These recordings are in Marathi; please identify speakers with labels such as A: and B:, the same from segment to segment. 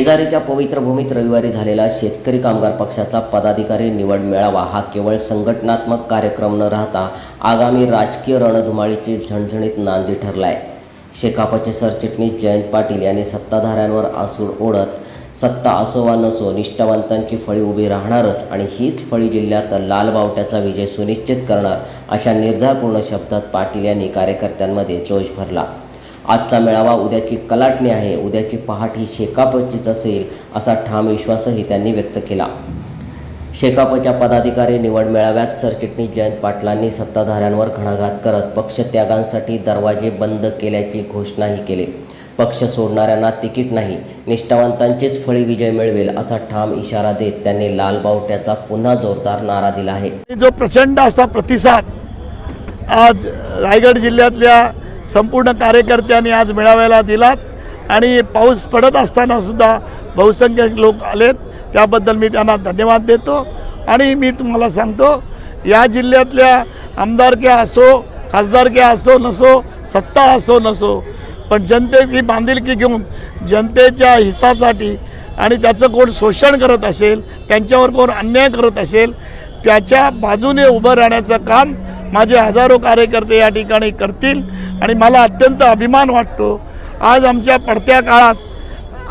A: शेजारीच्या पवित्र भूमीत रविवारी झालेला शेतकरी कामगार पक्षाचा पदाधिकारी निवड मेळावा हा केवळ संघटनात्मक कार्यक्रम न राहता आगामी राजकीय रणधुमाळीची झणझणीत नांदी ठरलाय. शेकापचे सरचिटणीस जयंत पाटील यांनी सत्ताधाऱ्यांवर आसूड ओढत सत्ता असो वा नसो निष्ठावंतांची फळी उभी राहणारच आणि हीच फळी जिल्ह्यात लालबावट्याचा विजय सुनिश्चित करणार अशा निर्धारपूर्ण शब्दात पाटील यांनी कार्यकर्त्यांमध्ये जोश भरला. आजचा मेळावा उद्याची कलाटणी आहे. उद्याची पहाट ही शेकापचीच असेल असा ठाम विश्वासही त्यांनी व्यक्त केला. शेकापच्या पदाधिकारी निवड मेळाव्यात सरचिटणीस जयंत पाटलांनी सत्ताधाऱ्यांवर घणाघात करत पक्षत्यागांसाठी दरवाजे बंद केल्याची घोषणाही केली. पक्ष सोडणाऱ्यांना तिकीट नाही निष्ठावंतांचीच फळी विजय मिळवेल असा ठाम इशारा देत त्यांनी लालबावट्याचा पुन्हा जोरदार नारा दिला आहे.
B: जो प्रचंड असा प्रतिसाद आज रायगड जिल्ह्यातल्या संपूर्ण कार्यकर्त्यांनी आज मेळाव्याला दिलात. आणि पाऊस पडत असताना सुद्धा बहुसंख्यक लोक आलेत. त्याबद्दल मी त्यांना धन्यवाद देतो. आणि मी तुम्हाला सांगतो या जिल्ह्यातल्या आमदारक्या असो खासदारक्या असो नसो सत्ता असो नसो पण जनतेची बांधिलकी घेऊन जनतेच्या हितासाठी आणि त्याचं कोण शोषण करत असेल त्यांच्यावर कोण अन्याय करत असेल त्याच्या बाजूने उभं राहण्याचं काम माझे हजारो कार्यकर्ते या ठिकाणी करतील आणि मला अत्यंत अभिमान वाटतो. आज आमच्या पडत्या काळात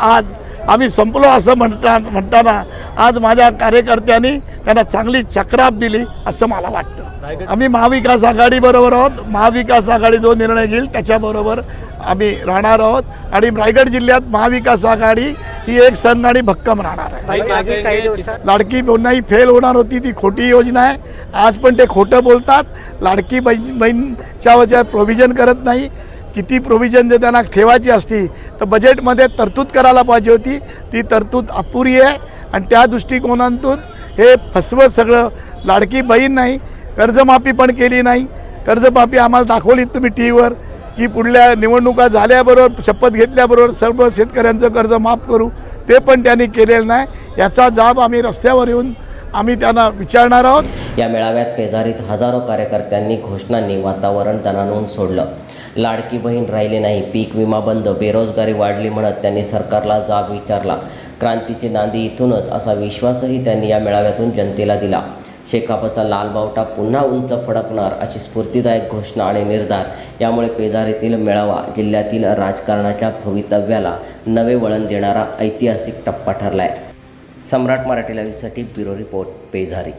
B: आज आम्ही संपलो असं म्हणता म्हणताना आज माझ्या कार्यकर्त्यांनी त्यांना चांगली चक्राप दिली असं मला वाटतं. आम्ही महाविकास आघाडीबरोबर आहोत. महाविकास आघाडी जो निर्णय घेईल त्याच्याबरोबर आम्ही राहणार आहोत. आणि रायगड जिल्ह्यात महाविकास आघाडी ही एक संघ आणि भक्कम राहणार. आहे
C: ताई, मागील काही दिवसात
B: लाडकी बहिणी फेल होणार होती ती खोटी योजना आहे. आज पण ते खोटं बोलतात. लाडकी बहीण बहीणच्या वजा प्रोव्हिजन करत नाही. किती प्रोव्हिजन जर त्यांना ठेवायची असती तर बजेटमध्ये तरतूद करायला पाहिजे होती. ती तरतूद अपुरी आहे. आणि त्या दृष्टिकोनातून हे फसवं सगळं. लाडकी बहीण नाही. कर्जमाफी पण केली नाही. कर्जमाफी आम्हाला दाखवली तुम्ही टी व्हीवर की पुढल्या निवडणुका झाल्याबरोबर शपथ घेतल्याबरोबर सर्व शेतकऱ्यांचं कर्ज माफ करू. ते पण त्यांनी केलेलं नाही. याचा जाब आम्ही रस्त्यावर येऊन आम्ही त्यांना विचारणार आहोत.
A: या मेळाव्यात पेजारीत हजारो कार्यकर्त्यांनी घोषणांनी वातावरण दणानून सोडलं. लाडकी बहीण राहिली नाही पीक विमा बंद बेरोजगारी वाढली म्हणत त्यांनी सरकारला जाब विचारला. क्रांतीची नांदी इथूनच असा विश्वासही त्यांनी या मेळाव्यातून जनतेला दिला. शेकापचा लालबावटा पुन्हा उंच फडकणार अशी स्फूर्तीदायक घोषणा आणि निर्धार. यामुळे पेजारीतील मेळावा जिल्ह्यातील राजकारणाच्या भवितव्याला नवे वळण देणारा ऐतिहासिक टप्पा ठरला आहे सम्राट मराठी लाईव्हसाठी ब्युरो रिपोर्ट पेझारी